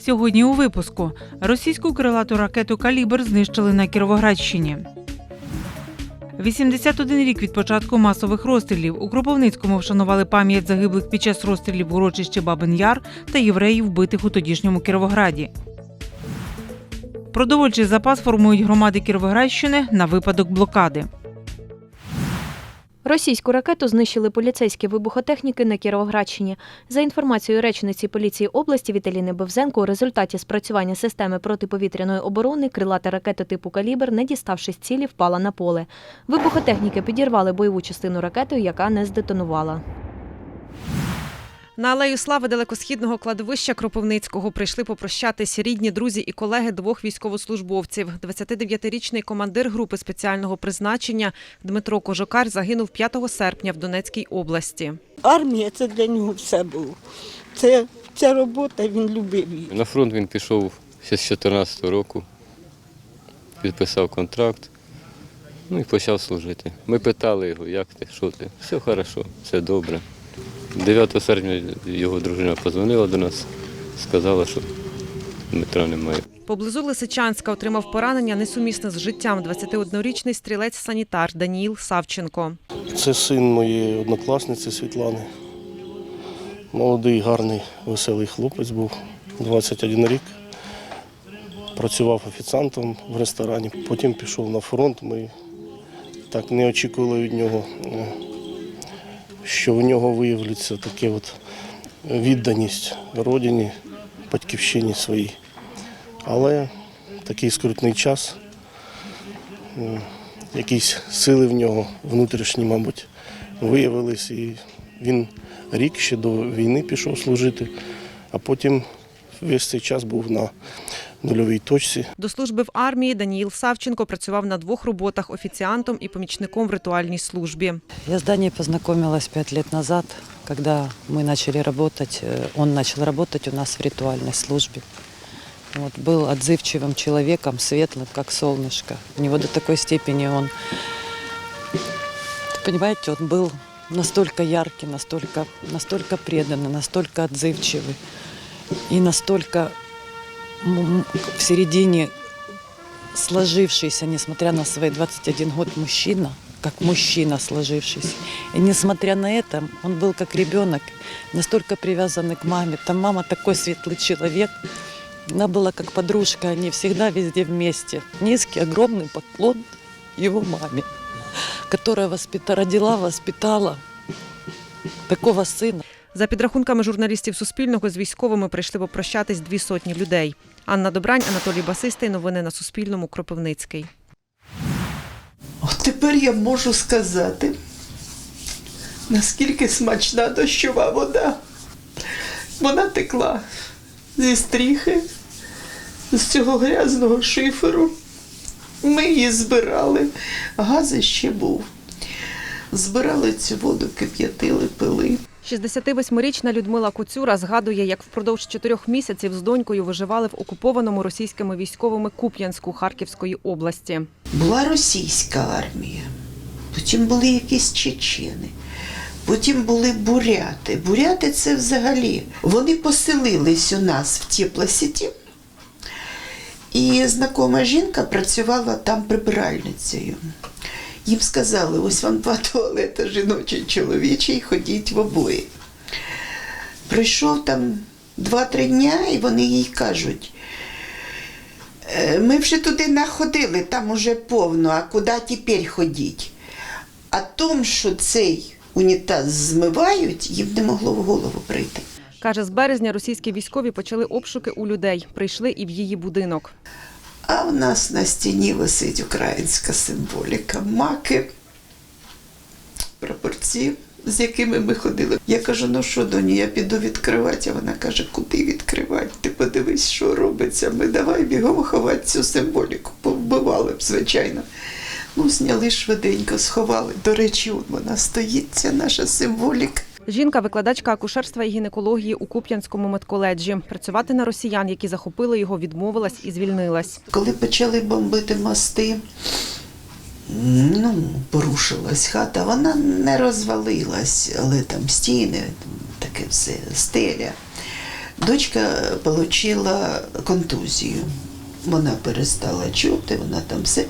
Сьогодні у випуску російську крилату ракету Калібр знищили на Кіровоградщині. 81 рік від початку масових розстрілів у Кропивницькому вшанували пам'ять загиблих під час розстрілів в урочищі Бабин Яр та євреїв, вбитих у тодішньому Кіровограді. Продовольчий запас формують громади Кіровоградщини на випадок блокади. Російську ракету знищили поліцейські вибухотехніки на Кіровоградщині. За інформацією речниці поліції області Віталіни Бевзенко, у результаті спрацювання системи протиповітряної оборони крилата ракета типу «Калібр», не діставшись цілі, впала на поле. Вибухотехніки підірвали бойову частину ракети, яка не здетонувала. На алею слави далекосхідного кладовища Кропивницького прийшли попрощатись рідні, друзі і колеги двох військовослужбовців. 29-річний командир групи спеціального призначення Дмитро Кожокар загинув 5 серпня в Донецькій області. Армія це для нього все було. Це ця робота він любив її. На фронт він пішов ще з 14 року, підписав контракт, ну і почав служити. Ми питали його, як ти, що ти? Все хорошо, все добре. 9 серпня його дружина позвонила до нас, сказала, що Дмитра немає. Поблизу Лисичанська отримав поранення несумісне з життям 21-річний стрілець-санітар Даніїл Савченко. Це син моєї однокласниці Світлани. Молодий, гарний, веселий хлопець був, 21 рік. Працював офіціантом в ресторані, потім пішов на фронт. Ми так не очікували від нього, е, що в нього виявиться таке от відданість родині, батьківщині своїй. Але такий скрутний час якісь сили в нього внутрішні, мабуть, виявились. І він рік ще до війни пішов служити, а потім весь цей час був на нульовій точці. До служби в армії Даніїл Савченко працював на двох роботах офіціантом і помічником в ритуальній службі. Я с Даней познакомилась пять лет назад, когда мы начали работать, э, он начал работать у нас в ритуальной службе. Вот, был отзывчивым человеком, светлым, как солнышко. У него до такой степени он, понимаете, он был настолько яркий, настолько, настолько преданный, настолько отзывчивый и настолько м- м- в середине сложившийся, несмотря на свои 21 год, мужчина, как мужчина сложившийся. И несмотря на это, он был как ребенок, настолько привязанный к маме. Там мама такой светлый человек. Она была как подружка, они всегда везде вместе. Низкий, огромный поклон его маме, которая воспита, родила, воспитала такого сына. За підрахунками журналістів Суспільного з військовими прийшли попрощатись дві сотні людей. Анна Добрань, Анатолій Басистий. Новини на Суспільному. Кропивницький. От тепер я можу сказати, наскільки смачна дощова вода. Вона текла зі стріхи, з цього грязного шиферу. Ми її збирали, газ ще був. Збирали цю воду, кип'ятили, пили. 68-річна Людмила Куцюра згадує, як впродовж чотирьох місяців з донькою виживали в окупованому російськими військовими Куп'янську Харківської області. Була російська армія, потім були якісь чечени, потім були буряти. Буряти це взагалі. Вони поселились у нас в теплосіті, і знакома жінка працювала там прибиральницею. Їм сказали, ось вам два туалети жіночий, чоловічий, ходіть в обоє. Пройшов там два-три дня, і вони їй кажуть, «Е, ми вже туди находили, там уже повно, а куди тепер ходіть? А том, що цей унітаз змивають, їм не могло в голову прийти. Каже, з березня російські військові почали обшуки у людей. Прийшли і в її будинок. А в нас на стіні висить українська символіка. Маки, прапорці, з якими ми ходили. Я кажу, ну що, доні, я піду відкривати. А вона каже, куди відкривати? Ти подивись, що робиться. Ми давай бігом ховати цю символіку. Повбивали б, звичайно. Ну, зняли швиденько, сховали. До речі, вона стоїть, ця наша символіка. Жінка викладачка акушерства і гінекології у Куп'янському медколеджі. Працювати на росіян, які захопили його, відмовилась і звільнилась. Коли почали бомбити мости, ну, порушилась хата, вона не розвалилась, але там стіни, таке все, стеля. Дочка отримала контузію. Вона перестала чути, вона там все.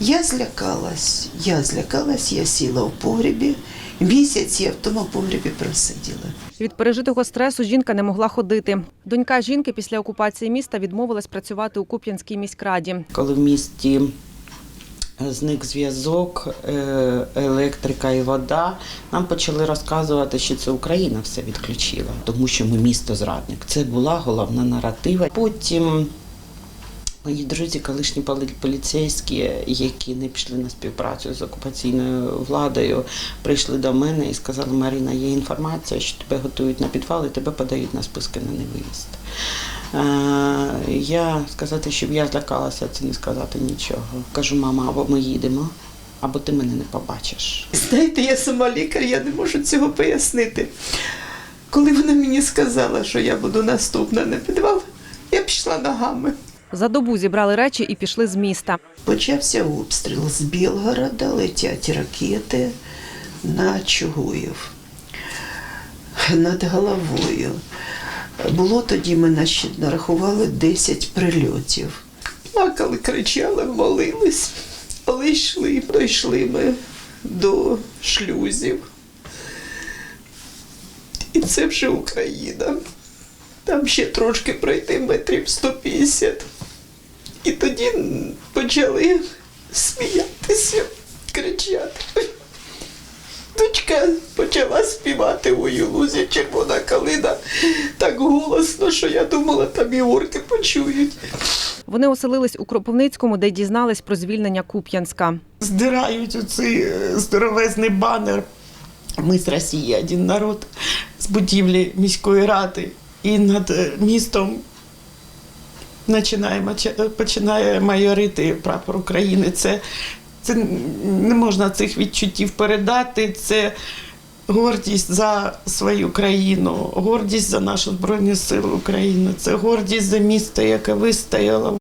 Я злякалась, я злякалась, я сіла в погрібі. Місяць я в тому погрібі просиділа. Від пережитого стресу жінка не могла ходити. Донька жінки після окупації міста відмовилась працювати у Куп'янській міськраді. коли в місті зник зв'язок, е, електрика і вода, нам почали розказувати, що це Україна все відключила, тому що ми місто зрадник. Це була головна наратива. Потім мої друзі, колишні поліцейські, які не пішли на співпрацю з окупаційною владою, прийшли до мене і сказали: Марина, є інформація, що тебе готують на підвал і тебе подають на списки на невиїзд. Е, Я сказати, щоб я злякалася, це не сказати нічого. Кажу, мама, або ми їдемо, або ти мене не побачиш. Знаєте, я сама лікар, я не можу цього пояснити. Коли вона мені сказала, що я буду наступна на підвал, я пішла ногами. За добу зібрали речі і пішли з міста. Почався обстріл з Білгорода, летять ракети на Чугуїв над головою. Було тоді, ми нарахували 10 прильотів. Плакали, кричали, молились, але йшли. Дійшли ми до шлюзів. І це вже Україна. Там ще трошки пройти метрів 150. І тоді почали сміятися, кричати. Дочка почала співати у юлузі червона калина так голосно, що я думала, там і орки почують. Вони оселились у Кропивницькому, де дізнались про звільнення Куп'янська. Здирають оцей здоровезний банер. Ми з Росії, один народ з будівлі міської ради. І над е, містом починає, починає майорити прапор України. Це, це не можна цих відчуттів передати. Це гордість за свою країну, гордість за нашу Збройні Сили України, це гордість за місто, яке вистояло.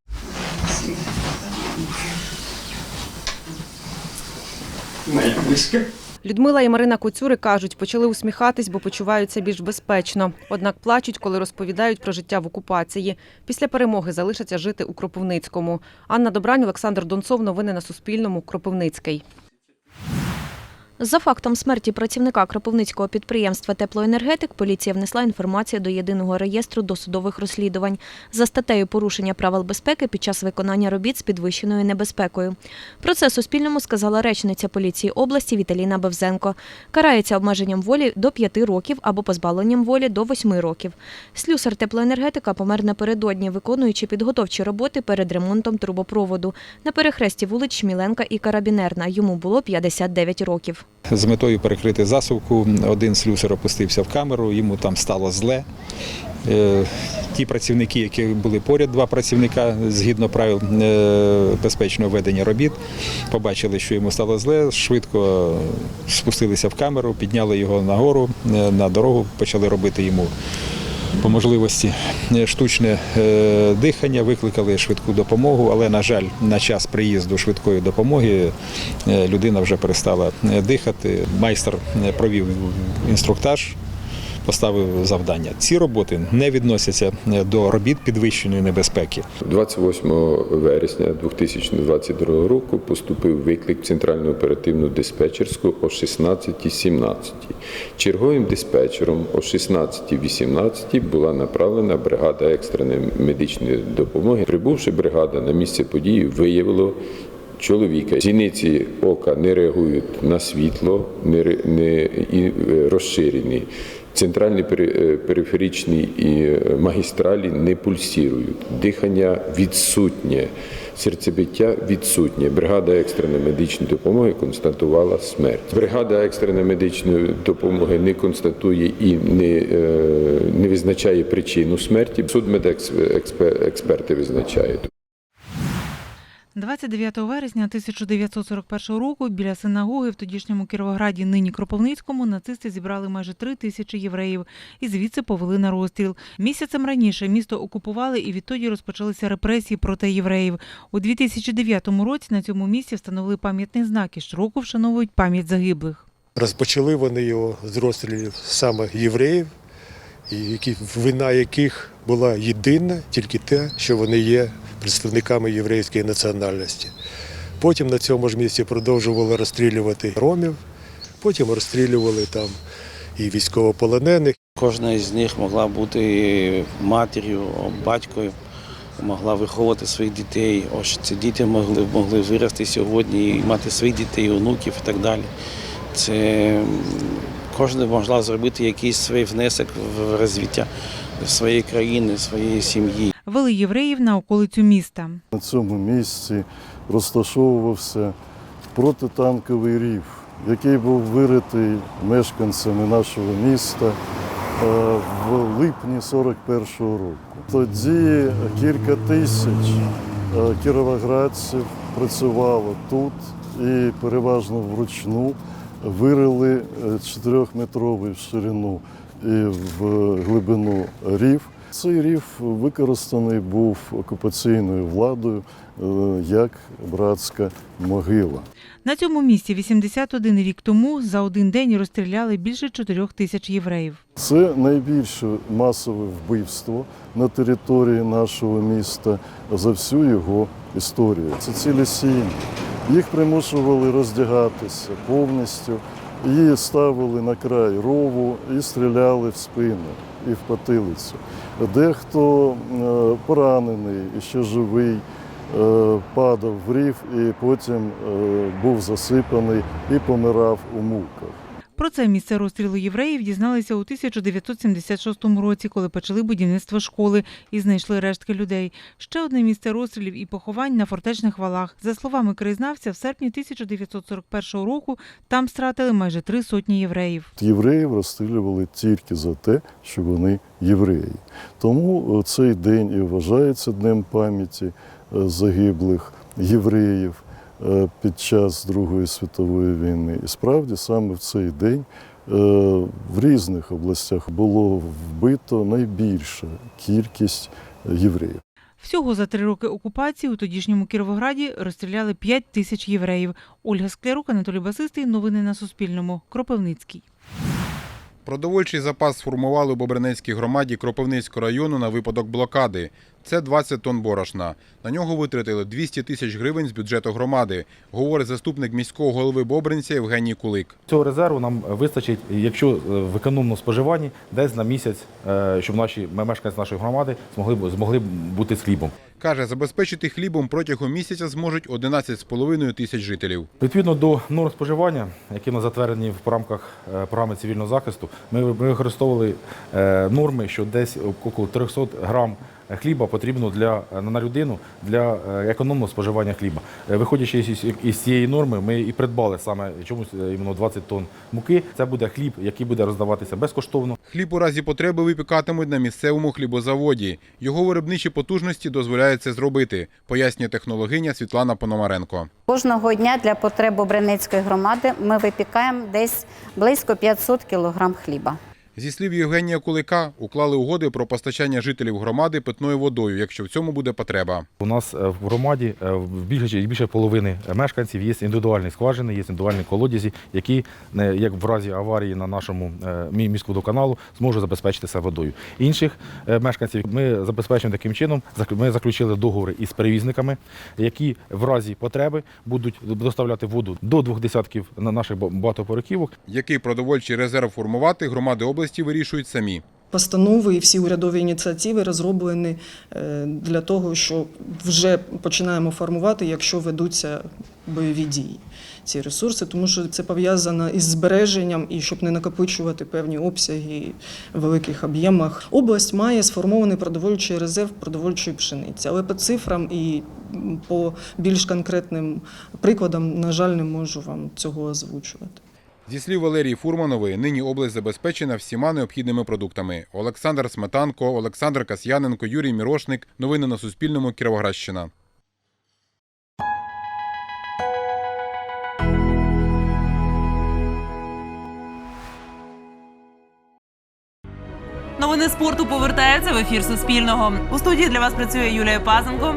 Людмила і Марина Коцюри кажуть, почали усміхатись, бо почуваються більш безпечно. Однак плачуть, коли розповідають про життя в окупації. Після перемоги залишаться жити у Кропивницькому. Анна Добрань, Олександр Донцов. Новини на Суспільному. Кропивницький. За фактом смерті працівника Кропивницького підприємства Теплоенергетик поліція внесла інформацію до єдиного реєстру досудових розслідувань за статтею порушення правил безпеки під час виконання робіт з підвищеною небезпекою. Про це Суспільному сказала речниця поліції області Віталіна Бевзенко. Карається обмеженням волі до 5 років або позбавленням волі до 8 років. Слюсар теплоенергетика помер напередодні, виконуючи підготовчі роботи перед ремонтом трубопроводу на перехресті вулиць Шміленка і Карабінерна. Йому було 59 років. З метою перекрити засувку один слюсар опустився в камеру, йому там стало зле. Е, Ті працівники, які були поряд, два працівника згідно правил е, безпечного ведення робіт, побачили, що йому стало зле, швидко спустилися в камеру, підняли його нагору е, на дорогу, почали робити йому по можливості е, штучне е, дихання, викликали швидку допомогу, але, на жаль, на час приїзду швидкої допомоги е, людина вже перестала дихати. Майстер провів інструктаж. Поставив завдання. Ці роботи не відносяться е, до робіт підвищеної небезпеки. 28 вересня 2022 року поступив виклик в Центральну оперативну диспетчерську о 16.17. Черговим диспетчером о 16.18 була направлена бригада екстреної медичної допомоги. Прибувши бригада на місце події, виявило чоловіка. Зіниці ока не реагують на світло, не, не і, е, розширені. Центральні е, периферичні і е, магістралі не пульсірують, дихання відсутнє, серцебиття відсутнє. Бригада екстреної медичної допомоги констатувала смерть. Бригада екстреної медичної допомоги не констатує і не, е, не визначає причину смерті. Судмедексперти визначають. 29 вересня 1941 року біля синагоги в тодішньому Кіровограді, нині Кропивницькому, нацисти зібрали майже три тисячі євреїв і звідси повели на розстріл. Місяцем раніше місто окупували і відтоді розпочалися репресії проти євреїв. У 2009 році на цьому місці встановили пам'ятний знак і щороку вшановують пам'ять загиблих. Розпочали вони його з розстрілів саме євреїв, які, вина яких була єдина тільки те, що вони є представниками єврейської національності. Потім на цьому ж місці продовжували розстрілювати ромів, потім розстрілювали там і військовополонених. Кожна із них могла бути матір'ю, батькою, могла виховувати своїх дітей. Ось ці діти могли, могли вирости сьогодні і мати своїх дітей, онуків і так далі. Це м, кожна могла зробити якийсь свій внесок в розвиття своєї країни, своєї сім'ї. Вели євреїв на околицю міста. На цьому місці розташовувався протитанковий рів, який був виритий мешканцями нашого міста е, в липні 41-го року. Тоді кілька тисяч е, кіровоградців працювало тут і переважно вручну вирили е, 4-метровий в ширину і в глибину рів. Цей рів використаний був окупаційною владою е, як братська могила. На цьому місці 81 рік тому за один день розстріляли більше 4 тисяч євреїв. Це найбільше масове вбивство на території нашого міста за всю його історію. Це цілі сім'ї. Їх примушували роздягатися повністю, її ставили на край рову і стріляли в спину і в потилицю. Дехто е, поранений і ще живий. е, Падав в рів і потім е, був засипаний і помирав у муках. Про це місце розстрілу євреїв дізналися у 1976 році, коли почали будівництво школи і знайшли рештки людей. Ще одне місце розстрілів і поховань на фортечних валах. За словами краєзнавця, в серпні 1941 року там стратили майже три сотні євреїв. Євреїв розстрілювали тільки за те, що вони євреї. Тому е, цей день і вважається днем пам'яті е, загиблих євреїв під час Другої світової війни. І справді саме в цей день е, в різних областях було вбито найбільша кількість євреїв. Всього за три роки окупації у тодішньому Кіровограді розстріляли 5 тисяч євреїв. Ольга Склярук, Анатолій Басистий. Новини на Суспільному. Кропивницький. Продовольчий запас сформували у Бобринецькій громаді Кропивницького району на випадок блокади. Це 20 тонн борошна. На нього витратили 200 тисяч гривень з бюджету громади, говорить заступник міського голови Бобринця Євгеній Кулик. Цього резерву нам вистачить, якщо е, в економному споживанні, десь на місяць, е, щоб наші мешканці нашої громади змогли змогли бути з хлібом. Каже, забезпечити хлібом протягом місяця зможуть 11,5 тисяч жителів. Відповідно до норм споживання, які в нас затверджені в рамках е, програми цивільного захисту, ми, використовували норми, що десь около 300 грам хліба потрібно для на людину для е, економного споживання хліба. Е, Виходячи із, із цієї норми, ми і придбали саме чомусь е, іменно 20 тонн муки. Це буде хліб, який буде роздаватися безкоштовно. Хліб у разі потреби випікатимуть на місцевому хлібозаводі. Його виробничі потужності дозволяють це зробити, пояснює технологиня Світлана Пономаренко. Кожного дня для потреб Обринецької громади ми випікаємо десь близько 500 кілограм хліба. Зі слів Євгенія Кулика, уклали угоди про постачання жителів громади питною водою, якщо в цьому буде потреба. У нас е, в громаді е, більше більше половини мешканців є індивідуальні скважини, є індивідуальні колодязі, які е, як в разі аварії на нашому мі- міськводоканалу зможуть забезпечитися водою. Інших мешканців ми забезпечуємо таким чином. Ми заключили договори із перевізниками, які в разі потреби будуть доставляти воду до двох десятків на наших ба- багатоповерхівок. Який продовольчий резерв формувати, громади області вирішують самі. Постанови і всі урядові ініціативи розроблені е, для того, що вже починаємо формувати, якщо ведуться бойові дії. Ці ресурси, тому що це пов'язано із збереженням і щоб не накопичувати певні обсяги в великих об'ємах. Область має сформований продовольчий резерв продовольчої пшениці, але по цифрам і по більш конкретним прикладам, на жаль, не можу вам цього озвучувати. Зі слів Валерії Фурманової, нині область забезпечена всіма необхідними продуктами. Олександр Сметанко, Олександр Касьяненко, Юрій Мірошник. Новини на Суспільному. Кіровоградщина. Новини спорту повертаються в ефір Суспільного. У студії для вас працює Юлія Пазенко.